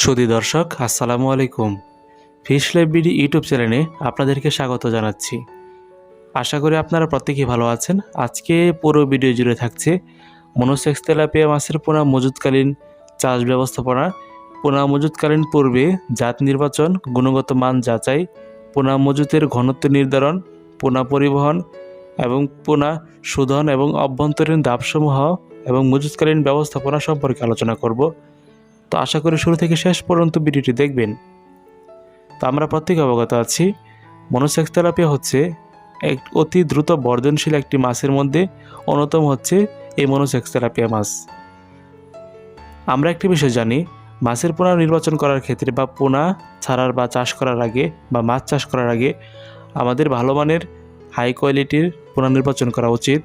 সুদী দর্শক, আসসালামু আলাইকুম। ফিশ লাইভ বিডি ইউটিউব চ্যানেলে আপনাদেরকে স্বাগত জানাচ্ছি। আশা করি আপনারা প্রত্যেকেই ভালো আছেন। আজকে পুরো ভিডিও জুড়ে থাকছে মনোসেক্স তেলাপিয়া মাছের পোনা মজুতকালীন চাষ ব্যবস্থাপনা। পোনা মজুতকালীন পূর্বে জাত নির্বাচন, গুণগত মান যাচাই, পোনা মজুতের ঘনত্ব নির্ধারণ, পোনা পরিবহন এবং পোনা শোধন এবং অভ্যন্তরীণ দাবসমূহ এবং মজুতকালীন ব্যবস্থাপনা সম্পর্কে আলোচনা করব। তো আশা করি শুরু থেকে শেষ পর্যন্ত ভিডিওটি দেখবেন। তো আমরা প্রত্যেকে অবগত আছি মনোসেক্স তেলাপিয়া হচ্ছে এক অতি দ্রুত বর্ধনশীল একটি মাছের মধ্যে অন্যতম হচ্ছে এই মনোসেক্স তেলাপিয়া মাছ। আমরা একটি বিষয় জানি, মাছের পোনা নির্বাচন করার ক্ষেত্রে বা পোনা ছাড়ার বা চাষ করার আগে বা মাছ চাষ করার আগে আমাদের ভালো মানের হাই কোয়ালিটির পোনা নির্বাচন করা উচিত।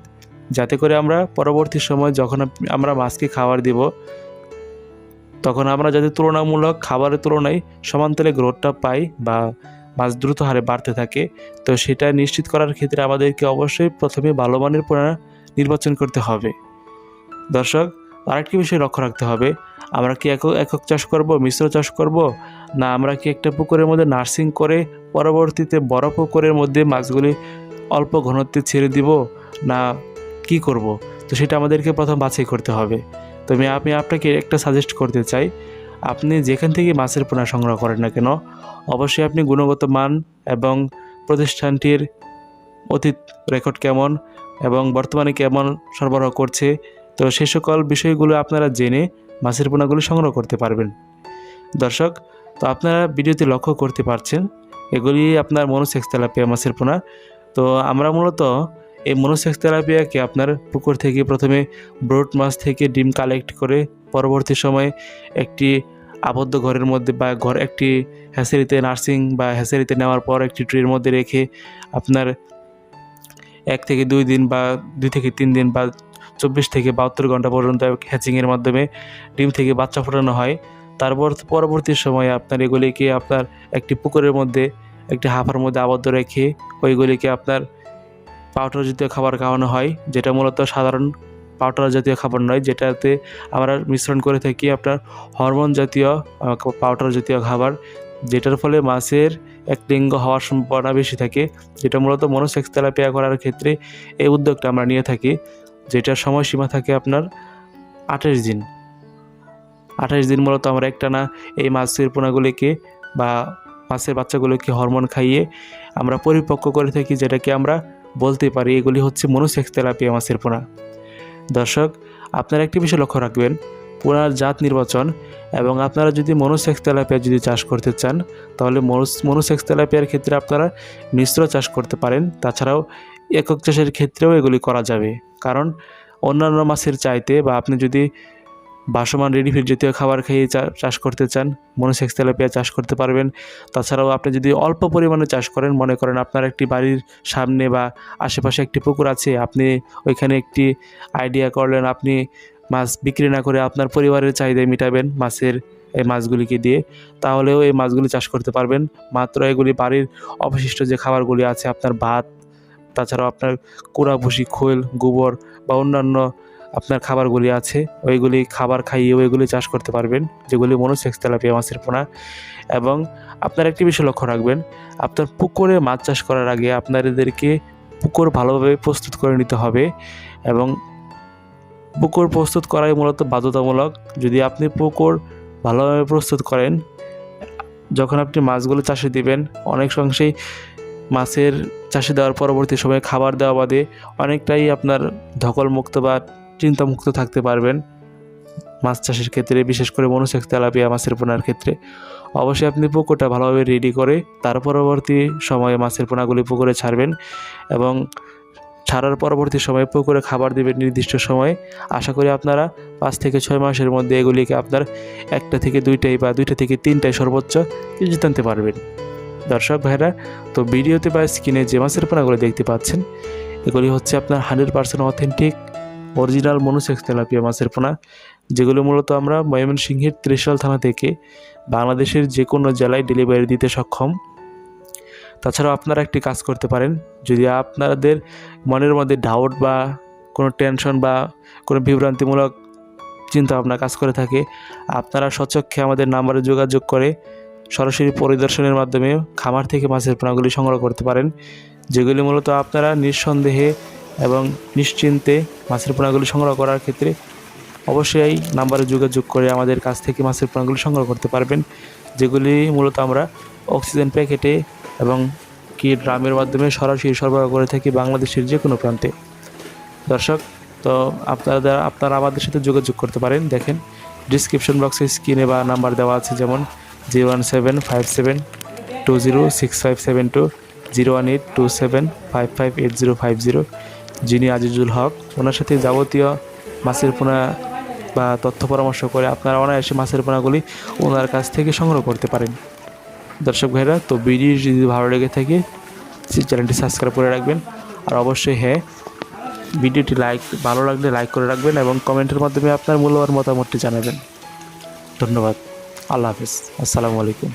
যাতে করে আমরা পরবর্তী সময় যখন আমরা মাছকে খাবার দিব তখন আমরা যাতে তুলনামূলক খাবারের তুলনায় সমান্তলে গ্রোথটা পাই বা মাছ দ্রুত হারে বাড়তে থাকে, তো সেটা নিশ্চিত করার ক্ষেত্রে আমাদেরকে অবশ্যই প্রথমে ভালো মানের পোনা নির্বাচন করতে হবে। দর্শক, আরেকটি বিষয় লক্ষ্য রাখতে হবে, আমরা কি একক একক চাষ করব, মিশ্র চাষ করব, না আমরা কি একটা পুকুরের মধ্যে নার্সিং করে পরবর্তীতে বড় পুকুরের মধ্যে মাছগুলি অল্প ঘনত্বে ছেড়ে দিব, না কি করব? তো সেটা আমাদেরকে প্রথম বাছাই করতে হবে। তবে আমি আপনাকে একটা সাজেস্ট করতে চাই। আপনি যেখান থেকে মাছের পোনা সংগ্রহ করেন না কেন, অবশ্যই আপনি গুণগত মান এবং প্রতিষ্ঠানটির অতীত রেকর্ড কেমন এবং বর্তমানে কেমন সরবরাহ করছে, তো সে সকল বিষয়গুলো আপনারা জেনে মাছের পোনাগুলো সংগ্রহ করতে পারবেন। দর্শক, তো আপনারা ভিডিওতে লক্ষ্য করতে পারছেন, এগুলি আপনার মনোসেক্স তেলাপিয়া মাছের পোনা। তো আমরা মূলত এই মনোসেক্স তেলাপিয়াকে আপনার পুকুর থেকে প্রথমে ব্রড মাছ থেকে ডিম কালেক্ট করে পরবর্তী সময়ে একটি আবদ্ধ ঘরের মধ্যে বা ঘর একটি হ্যাসারিতে নার্সিং বা হ্যাসারিতে নেওয়ার পর একটি ট্রির মধ্যে রেখে আপনার এক থেকে দুই দিন বা দুই থেকে তিন দিন বা চব্বিশ থেকে বাহাত্তর ঘণ্টা পর্যন্ত হ্যাচিংয়ের মাধ্যমে ডিম থেকে বাচ্চা ফোটানো হয়। তারপর পরবর্তী সময়ে আপনার এগুলিকে আপনার একটি পুকুরের মধ্যে, একটি হাফার মধ্যে আবদ্ধ রেখে ওইগুলিকে আপনার পাউডার জাতীয় খাবার খাওয়ানো হয়, যেটা মূলত সাধারণ পাউডার জাতীয় খাবার নয়, যেটাতে আমরা মিশ্রণ করে থাকি আপনার হরমোন জাতীয় পাউডার জাতীয় খাবার, যেটার ফলে মাছের এক লিঙ্গ হওয়ার সম্ভাবনা বেশি থাকে, যেটা মূলত মনোসেক্স তেলাপিয়া করার ক্ষেত্রে এই উদ্যোগটা আমরা নিয়ে থাকি, যেটার সময়সীমা থাকে আপনার আঠাশ দিন। আঠাশ দিন মূলত আমরা একটানা এই মাছের পোনাগুলিকে বা মাছের বাচ্চাগুলোকে হরমোন খাইয়ে আমরা পরিপক্ক করে থাকি, যেটাকে আমরা বলতে পারি, এগুলি হচ্ছে মনোসেক্স তেলাপিয়া মাছের পোনা দর্শক, আপনারা একটি বিষয় লক্ষ্য রাখবেন পোনার জাত নির্বাচন এবং আপনারা যদি মনোসেক্স তেলাপিয়া যদি চাষ করতে চান, তাহলে মনোসেক্স তেলাপিয়ার ক্ষেত্রে আপনারা মিশ্র চাষ করতে পারেন, তাছাড়াও একক চাষের ক্ষেত্রেও এগুলি করা যাবে। কারণ অন্যান্য মাছের চাইতে বা আপনি যদি বাসমান রেডিফিড জাতীয় খাবার খেয়ে চাষ করতে চান মনোসেক্স তেলাপিয়া চাষ করতে পারবেন। তাছাড়াও আপনি যদি অল্প পরিমাণে চাষ করেন, মনে করেন আপনার একটি বাড়ির সামনে বা আশেপাশে একটি পুকুর আছে, আপনি ওইখানে একটি আইডিয়া করলেন, আপনি মাছ বিক্রি না করে আপনার পরিবারের চাহিদা মেটাবেন মাছের এই মাছগুলিকে দিয়ে, তাহলেও এই মাছগুলি চাষ করতে পারবেন। মাত্র এগুলি বাড়ির অবশিষ্ট যে খাবারগুলি আছে, আপনার ভাত, তাছাড়াও আপনার কুড়া ভুসি খোল, গোবর বা অন্যান্য আপনার খাবারগুলি আছে, ওইগুলি খাবার খাইয়ে ওইগুলি চাষ করতে পারবেন, যেগুলি মনোসেক্স তেলাপিয়া, মাছের পোনা। এবং আপনার একটি বিষয় লক্ষ্য রাখবেন, আপনার পুকুরে মাছ চাষ করার আগে আপনাদেরকে পুকুর ভালোভাবে প্রস্তুত করে নিতে হবে এবং পুকুর প্রস্তুত করাই মূলত বাধ্যতামূলক। যদি আপনি পুকুর ভালোভাবে প্রস্তুত করেন, যখন আপনি মাছগুলো চাষে দিবেন, অনেক অংশেই মাছের চাষে দেওয়ার পরবর্তী সময়ে খাবার দেওয়া বাদে অনেকটাই আপনার ধকলমুক্ত বা চিন্তামুক্ত থাকতে পারবেন। মাছ চাষের ক্ষেত্রে, বিশেষ করে মনোসেক্স তেলাপিয়া মাছের পোনার ক্ষেত্রে। অবশ্যই আপনি পুকুরটা ভালোভাবে রেডি করে, তার পরবর্তী সময়ে মাছের পোনাগুলি পুকুরে ছাড়বেন এবং ছাড়ার পরবর্তী সময়ে পুকুরে খাবার দেবেন নির্দিষ্ট সময়ে। আশা করি আপনারা পাঁচ থেকে ছয় মাসের মধ্যে এগুলিকে আপনার একটা থেকে দুইটাই বা দুইটা থেকে তিনটাই সর্বোচ্চ কেজি টানতে পারবেন। দর্শক ভাইরা, তো ভিডিওতে বা স্ক্রিনে যে মাছের পোনাগুলো দেখতে পাচ্ছেন, এগুলি হচ্ছে আপনার hundred percent authentic original monosex tilapia মাছের পোনা, যেগুলো মূলত আমরা ময়মনসিংহের ত্রিশাল থানা থেকে বাংলাদেশের যে কোনো জেলায় ডেলিভারি দিতে সক্ষম। তাছাড়াও আপনারা একটি কাজ করতে পারেন, যদি আপনাদের মনের মধ্যে ডাউট বা কোনো টেনশন বা কোনো বিভ্রান্তিমূলক চিন্তা ভাবনা কাজ করে থাকে, আপনারা সচক্ষে আমাদের নাম্বারে যোগাযোগ করে সরাসরি পরিদর্শনের মাধ্যমে খামার থেকে মাছের পোনাগুলি সংগ্রহ করতে পারেন, যেগুলি মূলত আপনারা নিঃসন্দেহে এবং নিশ্চিন্তে মাছের পোনাগুলি সংগ্রহ করার ক্ষেত্রে অবশ্যই নাম্বারে যোগাযোগ করে আমাদের কাছ থেকে মাছের পোনাগুলি সংগ্রহ করতে পারবেন, যেগুলি মূলত আমরা অক্সিজেন প্যাকেটে এবং কি ড্রামের মাধ্যমে সরাসরি সরবরাহ করে থাকি বাংলাদেশের যে কোনো প্রান্তে। দর্শক, তো আপনারা আপনারা আমাদের সাথে যোগাযোগ করতে পারেন। দেখেন ডিসক্রিপশন বক্সে স্ক্রিনে বা নাম্বার দেওয়া আছে, যেমন zero one seven five seven two zero six five seven two zero one eight two seven five five eight zero five zero যিনি আজিজুল হক, ওনার সাথে যাবতীয় মাছের পোনা বা তথ্য পরামর্শ করে আপনারা অনায়াসে মাছের পোনাগুলি ওনার কাছ থেকে সংগ্রহ করতে পারেন। দর্শক ভাইরা, তো ভিডিও যদি ভালো লেগে থাকে চ্যানেলটি সাবস্ক্রাইব করে রাখবেন। আর অবশ্যই হ্যাঁ ভিডিওটি লাইক, ভালো লাগলে লাইক করে রাখবেন এবং কমেন্টের মাধ্যমে আপনার মূল্যবান মতামতটি জানাবেন। ধন্যবাদ। আল্লাহ হাফিজ। আসসালামু আলাইকুম।